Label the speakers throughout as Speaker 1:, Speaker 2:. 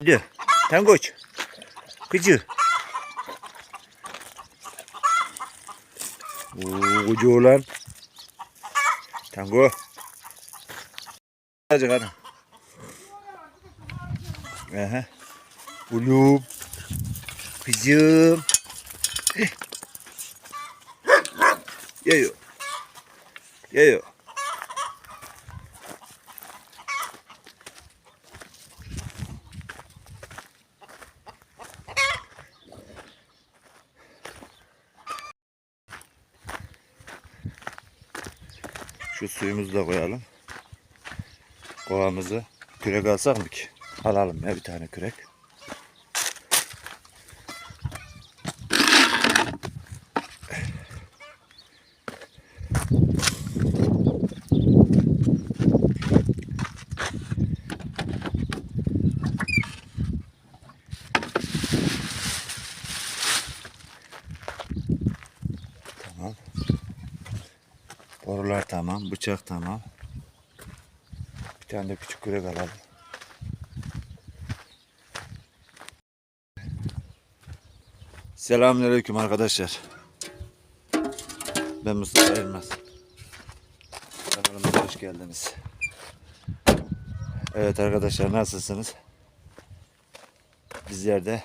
Speaker 1: Gidiyor. Tangoç. Kıcı. Oo, koca oğlan. Tango. Azıcık ana. Aha. Oğlum. Kızım. Eh. Yiyor. Şu suyumuzu da koyalım. Kovamızı. Kürek alsak mı ki? Alalım ya bir tane kürek. Tamam. Borular tamam, bıçak tamam. Bir tane de küçük kürek alalım. Selamünaleyküm arkadaşlar. Ben Mustafa Elmas. Kanalıma hoş geldiniz. Evet arkadaşlar nasılsınız? Bizler de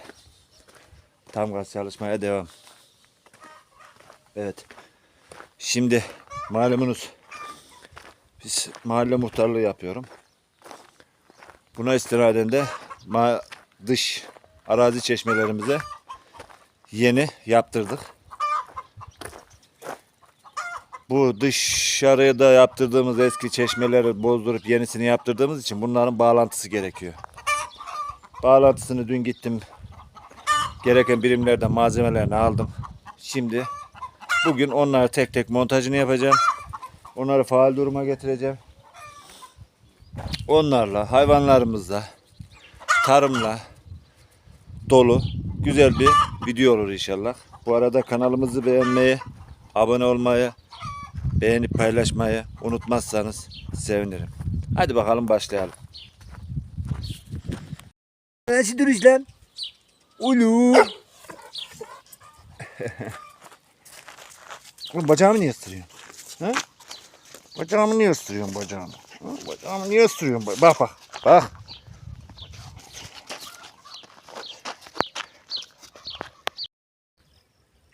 Speaker 1: tam gaz çalışmaya devam. Evet. Şimdi malumunuz biz mahalle muhtarlığı yapıyorum. Buna istinaden de dış arazi çeşmelerimize yeni yaptırdık. Bu dışarıya da yaptırdığımız eski çeşmeleri bozdurup yenisini yaptırdığımız için bunların bağlantısı gerekiyor. Bağlantısını dün gittim. Gereken birimlerden malzemelerini aldım. Şimdi Bugün onları tek tek montajını yapacağım. Onları faal duruma getireceğim. Onlarla, hayvanlarımızla, tarımla dolu güzel bir video olur inşallah. Bu arada kanalımızı beğenmeyi, abone olmayı, beğenip paylaşmayı unutmazsanız sevinirim. Hadi bakalım başlayalım. Nasıl duruş lan? Ulu. Oğlum bacağımı niye ısırıyorsun? Ha? Bacağımı niye ısırıyorsun bacağımı? Ha? Bacağımı niye ısırıyorsun? Bak bak. Bak.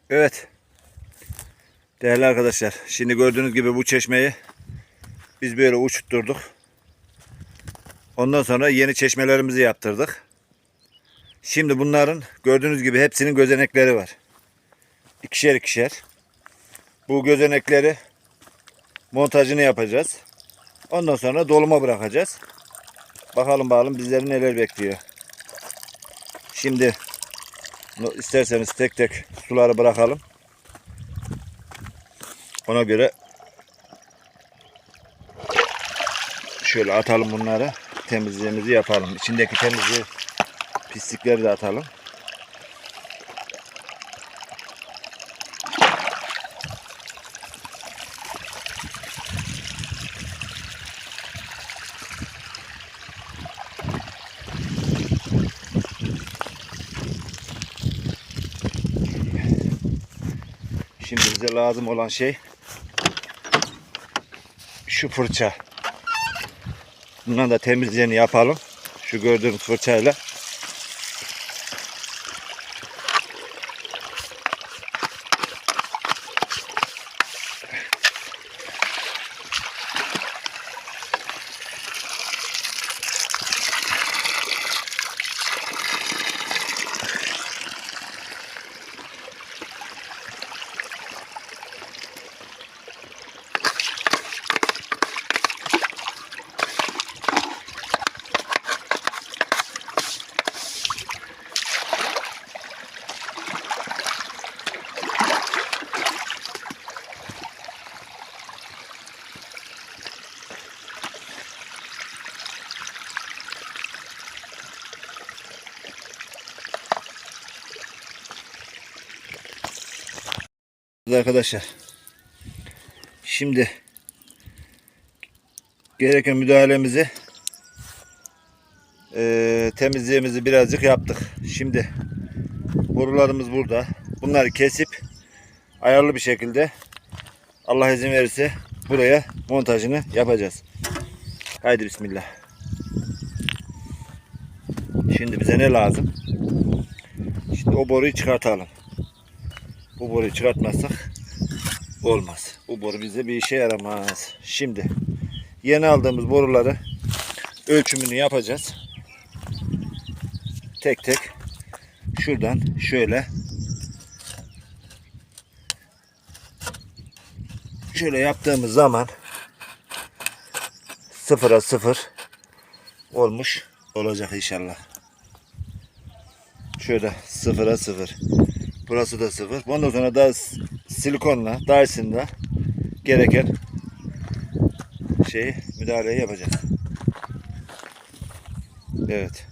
Speaker 1: Evet. Değerli arkadaşlar. Şimdi gördüğünüz gibi bu çeşmeyi biz böyle uçutturduk. Ondan sonra yeni çeşmelerimizi yaptırdık. Şimdi bunların gördüğünüz gibi hepsinin gözenekleri var. İkişer ikişer. Bu gözenekleri montajını yapacağız. Ondan sonra doluma bırakacağız. Bakalım bakalım bizleri neler bekliyor. Şimdi isterseniz tek tek suları bırakalım. Ona göre şöyle atalım bunları. Temizliğimizi yapalım. İçindeki temizliği pislikleri de atalım. Şimdi bize lazım olan şey şu fırça. Bundan da temizliğini yapalım. Şu gördüğünüz fırçayla. Arkadaşlar. Şimdi gereken müdahalemizi Ee, temizliğimizi birazcık yaptık. Şimdi borularımız burada. Bunları kesip ayarlı bir şekilde Allah izin verirse buraya montajını yapacağız. Haydi bismillah. Şimdi bize ne lazım? Şimdi o boruyu çıkartalım. Bu boruyu çıkartmazsak olmaz. Bu boru bize bir işe yaramaz. Şimdi yeni aldığımız boruları ölçümünü yapacağız. Tek tek şuradan şöyle şöyle yaptığımız zaman sıfıra sıfır olmuş olacak inşallah. Şöyle sıfıra sıfır. Burası da sıfır. Ondan sonra da silikonla, Dyson'la gereken şeyi müdahaleyi yapacağız. Evet.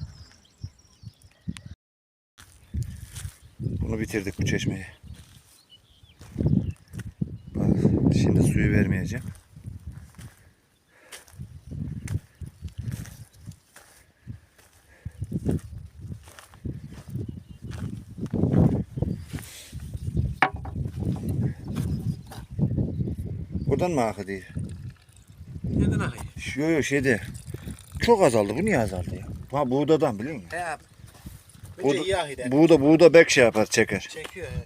Speaker 1: Bunu bitirdik bu çeşmeyi. Şimdi suyu vermeyeceğim. Buradan mı akı değil?
Speaker 2: Neden akıyor?
Speaker 1: Yok yok şeyde. Çok azaldı. Bu niye azaldı ya? Ha buğdadan biliyor musun?
Speaker 2: He abi.
Speaker 1: Bu
Speaker 2: Bence
Speaker 1: da-
Speaker 2: iyi akıyor.
Speaker 1: Buğda buğda bek şey yapar çeker.
Speaker 2: Çekiyor he.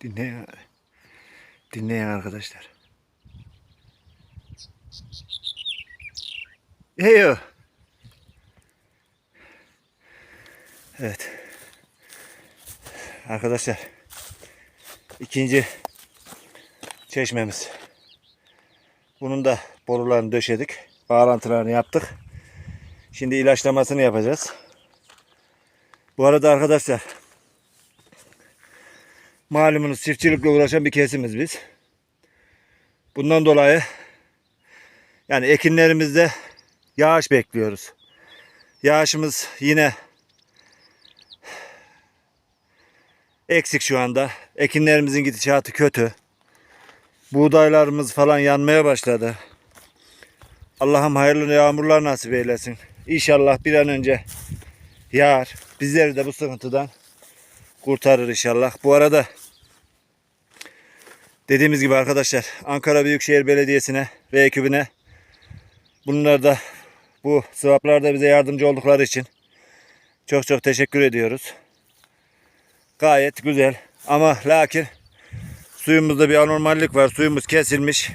Speaker 1: Dinleyin. Dinleyin arkadaşlar. Heyo. Evet. Arkadaşlar. ikinci çeşmemiz. Bunun da borularını döşedik. Bağlantılarını yaptık. Şimdi ilaçlamasını yapacağız. Bu arada arkadaşlar malumunuz çiftçilikle uğraşan bir kesimiz biz. Bundan dolayı yani ekinlerimizde yağış bekliyoruz. Yağışımız yine eksik şu anda. Ekinlerimizin gidişatı kötü. Buğdaylarımız falan yanmaya başladı. Allah'ım hayırlı yağmurlar nasip eylesin. İnşallah bir an önce yağar. Bizleri de bu sıkıntıdan kurtarır inşallah. Bu arada dediğimiz gibi arkadaşlar Ankara Büyükşehir Belediyesi'ne ve ekibine bunlar da bu sıvaplarda bize yardımcı oldukları için çok çok teşekkür ediyoruz. Gayet güzel ama lakin suyumuzda bir anormallik var. Suyumuz kesilmiş.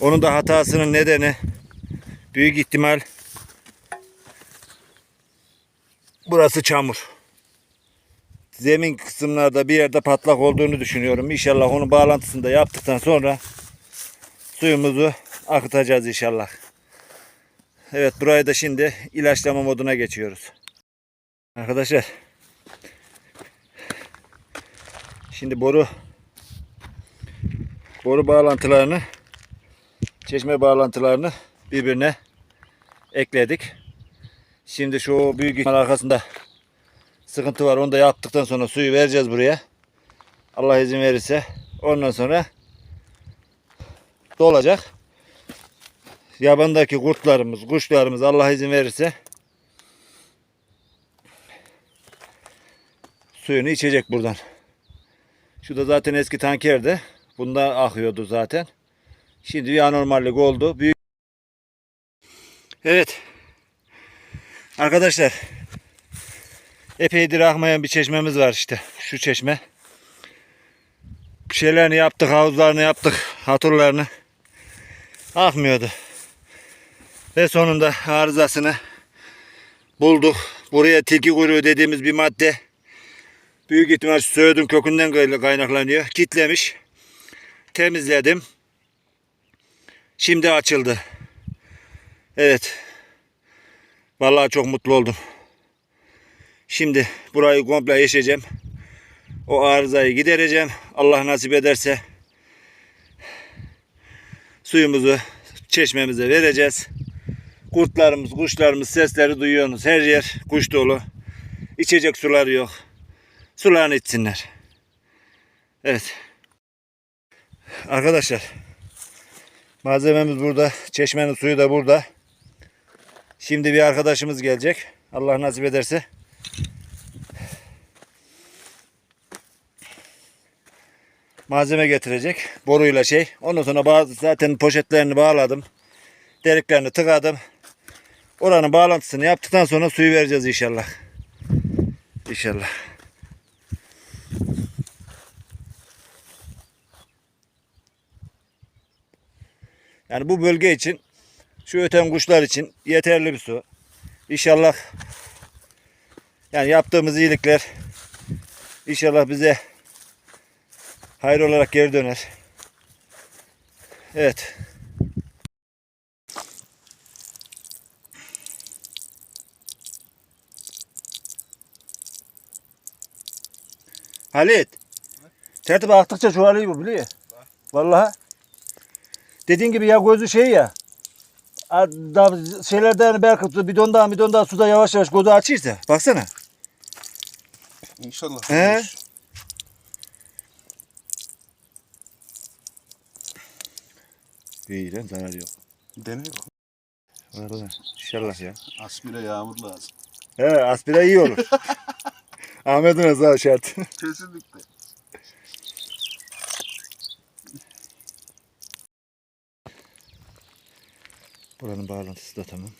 Speaker 1: Onun da hatasının nedeni büyük ihtimal burası çamur zemin kısımlarda bir yerde patlak olduğunu düşünüyorum. İnşallah onun bağlantısını da yaptıktan sonra suyumuzu akıtacağız inşallah. Evet burayı da şimdi ilaçlama moduna geçiyoruz. Arkadaşlar şimdi boru boru bağlantılarını çeşme bağlantılarını birbirine ekledik. Şimdi şu büyük arkasında sıkıntı var. Onu da yaptıktan sonra suyu vereceğiz buraya. Allah izin verirse. Ondan sonra dolacak. Yabandaki kurtlarımız, kuşlarımız Allah izin verirse suyunu içecek buradan. Şu da zaten eski tankerdi. Bunda akıyordu zaten. Şimdi bir anormallik oldu. Büyük Evet. Arkadaşlar epeydir akmayan bir çeşmemiz var işte. Şu çeşme. Şeylerini yaptık, havuzlarını yaptık, hatırlarını. Akmıyordu. Ve sonunda arızasını bulduk. Buraya tilki kuyruğu dediğimiz bir madde. Büyük ihtimal söğüdün kökünden kay- kaynaklanıyor. Kitlemiş. Temizledim. Şimdi açıldı. Evet. Vallahi çok mutlu oldum. Şimdi burayı komple yeşeceğim. O arızayı gidereceğim. Allah nasip ederse suyumuzu çeşmemize vereceğiz. Kurtlarımız, kuşlarımız sesleri duyuyorsunuz. Her yer kuş dolu. İçecek suları yok. Sularını içsinler. Evet. Arkadaşlar. Malzememiz burada. Çeşmenin suyu da burada. Şimdi bir arkadaşımız gelecek. Allah nasip ederse. Malzeme getirecek. Boruyla şey. Ondan sonra bazı zaten poşetlerini bağladım. Deliklerini tıkadım. Oranın bağlantısını yaptıktan sonra suyu vereceğiz inşallah. İnşallah. Yani bu bölge için şu öten kuşlar için yeterli bir su. İnşallah yani yaptığımız iyilikler inşallah bize hayır olarak geri döner. Evet. Halit. Tertip aktıkça çoğalıyor bu biliyor. Vallahi. Dediğin gibi ya gözü şey ya. a- Da şeylerden belki bidon daha bidon daha suda yavaş yavaş gözü açıysa. Baksana.
Speaker 3: İnşallah.
Speaker 1: He?
Speaker 3: olur.
Speaker 1: İyi lan zarar yok. Var. İnşallah ya.
Speaker 3: Aspire yağmur lazım.
Speaker 1: He aspire iyi olur. Ahmet'in azı şart.
Speaker 3: Kesinlikle.
Speaker 1: Buranın bağlantısı da tamam.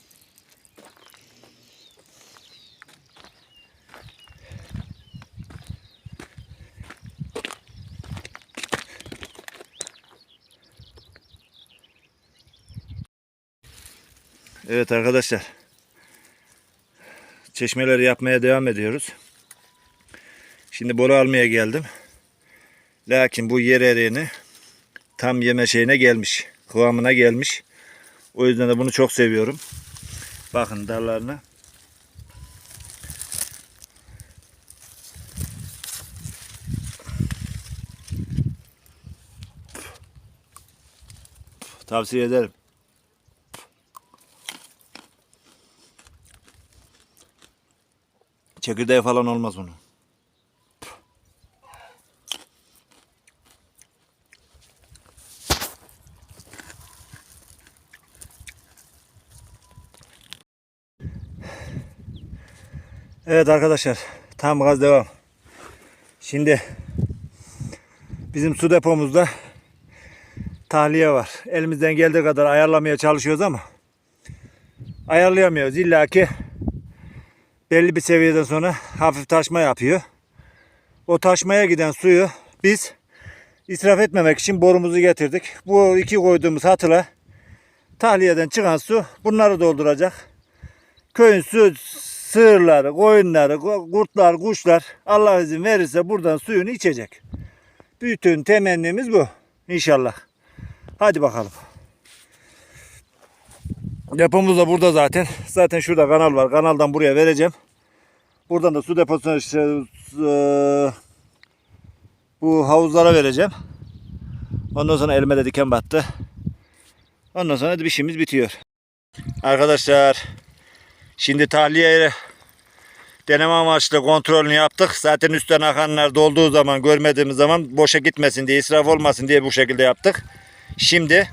Speaker 1: Evet arkadaşlar. Çeşmeleri yapmaya devam ediyoruz. Şimdi boru almaya geldim. Lakin bu yer ereğini tam yeme şeyine gelmiş. Kıvamına gelmiş. O yüzden de bunu çok seviyorum. Bakın dallarına. Tavsiye ederim. Çekirdeği falan olmaz bunun. Evet arkadaşlar tam gaz devam. Şimdi bizim su depomuzda tahliye var. Elimizden geldiği kadar ayarlamaya çalışıyoruz ama ayarlayamıyoruz. İlla ki belli bir seviyeden sonra hafif taşma yapıyor. O taşmaya giden suyu biz israf etmemek için borumuzu getirdik. Bu iki koyduğumuz hatıla tahliyeden çıkan su bunları dolduracak. Köyün su sığırları, koyunları, ku- kurtlar, kuşlar Allah izin verirse buradan suyunu içecek. Bütün temennimiz bu. İnşallah. Hadi bakalım. Depomuz da burada zaten. Zaten şurada kanal var. Kanaldan buraya vereceğim. Buradan da su deposuna işte, eee, bu havuzlara vereceğim. Ondan sonra elime de diken battı. Ondan sonra da işimiz bitiyor. Arkadaşlar Şimdi tahliye deneme amaçlı kontrolünü yaptık. Zaten üstten akanlar dolduğu zaman görmediğimiz zaman boşa gitmesin diye israf olmasın diye bu şekilde yaptık. Şimdi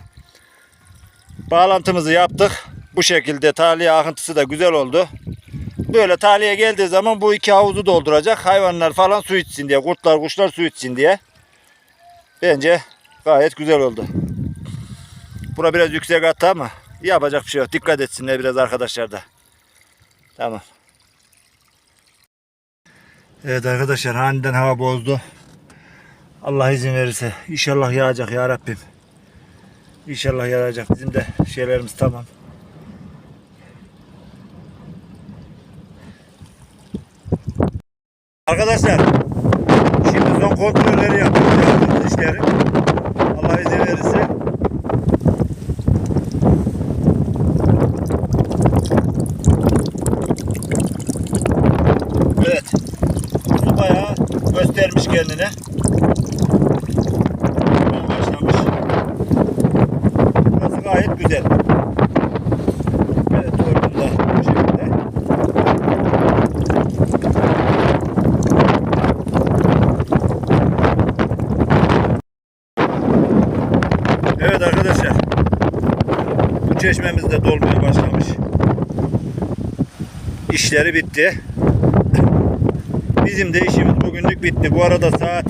Speaker 1: bağlantımızı yaptık. Bu şekilde tahliye akıntısı da güzel oldu. Böyle tahliye geldiği zaman bu iki havuzu dolduracak. Hayvanlar falan su içsin diye. Kurtlar kuşlar su içsin diye. Bence gayet güzel oldu. Bura biraz yüksek attı ama yapacak bir şey yok. Dikkat etsinler biraz arkadaşlar da. Tamam. Evet arkadaşlar aniden hava bozdu. Allah izin verirse inşallah yağacak ya Rabbim. İnşallah yağacak. Bizim de şeylerimiz tamam. Arkadaşlar şimdi son kontrolleri yapıyoruz. Yaptığımız işleri. Allah izin verirse Evet. Su bayağı göstermiş kendine. Başlamış. Burası gayet güzel. Evet, torpil da bu. Evet arkadaşlar. Bu çeşmemiz de dolmaya başlamış. İşleri bitti. Bizim de işimiz bugünlük bitti. Bu arada saat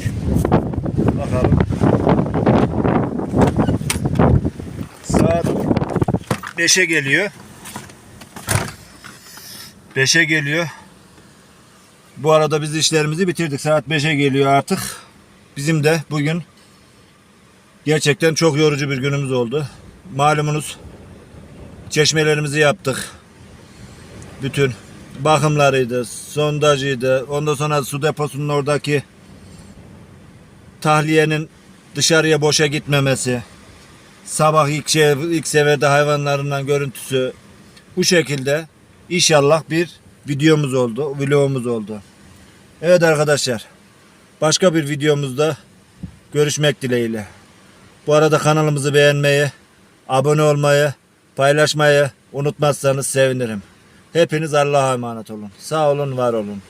Speaker 1: bakalım. Saat 5'e geliyor. 5'e geliyor. Bu arada biz işlerimizi bitirdik. Saat 5'e geliyor artık. Bizim de bugün gerçekten çok yorucu bir günümüz oldu. Malumunuz çeşmelerimizi yaptık. Bütün bakımlarıydı, sondajıydı. Ondan sonra su deposunun oradaki tahliyenin dışarıya boşa gitmemesi. Sabah ilk, şey, ilk seferde hayvanlarından görüntüsü. Bu şekilde inşallah bir videomuz oldu, vlogumuz oldu. Evet arkadaşlar. Başka bir videomuzda görüşmek dileğiyle. Bu arada kanalımızı beğenmeyi, abone olmayı, paylaşmayı unutmazsanız sevinirim. Hepiniz Allah'a emanet olun. Sağ olun, var olun.